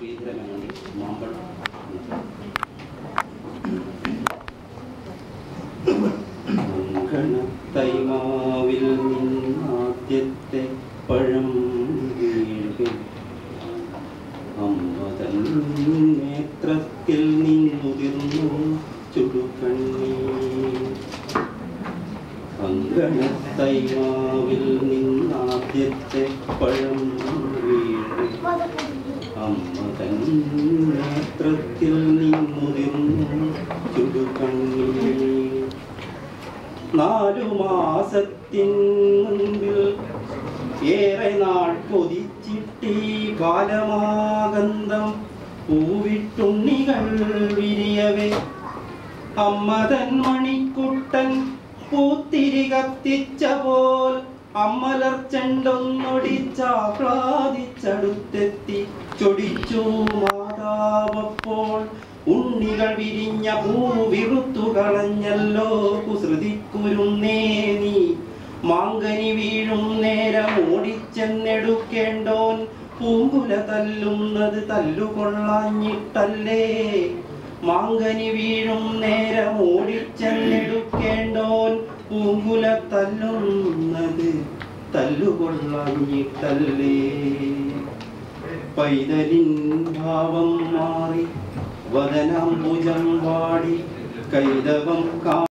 ശ്രീധരനാണ് മാമ്പഴം തൈമാവിൽ നിന്നാദ്യത്തെ പഴം വീഴുക. അമ്മതൻ നേത്രത്തിൽ നിന്നുതിർന്നു ചുടുകണ്ണീർ. അങ്കണത്തൈമാവിൽ നിന്നാദ്യത്തെ പഴം അമ്മതൻ നേത്രത്തിൽ നിന്നുതിർന്നു ചുടുകണ്ണീർ നാലു മാസത്തിൻ മുൻപിൽ ഏറെ നാൾ കൊതിച്ചിട്ടീ ബാലമാകന്തം പൂവിട്ടുണ്ണികൾ വിരിയവേ. അമ്മതൻ മണിക്കുട്ടൻ പൂത്തിരി കത്തിച്ച പോൽ അമ്മലർ ചെണ്ടൊന്നൊടിച്ചാഹ്ലാദിച്ചടുത്തെത്തി ചൊടിച്ചു മാതാവപ്പോൾ ഉണ്ണികൾ വിരിഞ്ഞ പൂവിറുത്തു കളഞ്ഞല്ലോ. കുസൃതിക്കുരുന്നേ നീ. മാങ്കനി വീഴും നേരം ഓടിച്ചെന്നെടുക്കേണ്ടോൻ. പൂങ്കുല തല്ലുന്നത് തല്ലുകൊള്ളാഞ്ഞിട്ടല്ലേ. മാങ്കനി വീഴും നേരം ഓടിച്ചെന്നെടുക്കേണ്ടോൻ. പൂങ്കുല തല്ലുന്നത് തല്ലുകൊള്ളാഞ്ഞിട്ടല്ലേ പൈതലിൻ ഭാവം മാറി വദനാംബുജം വാടി കൈതവം കാ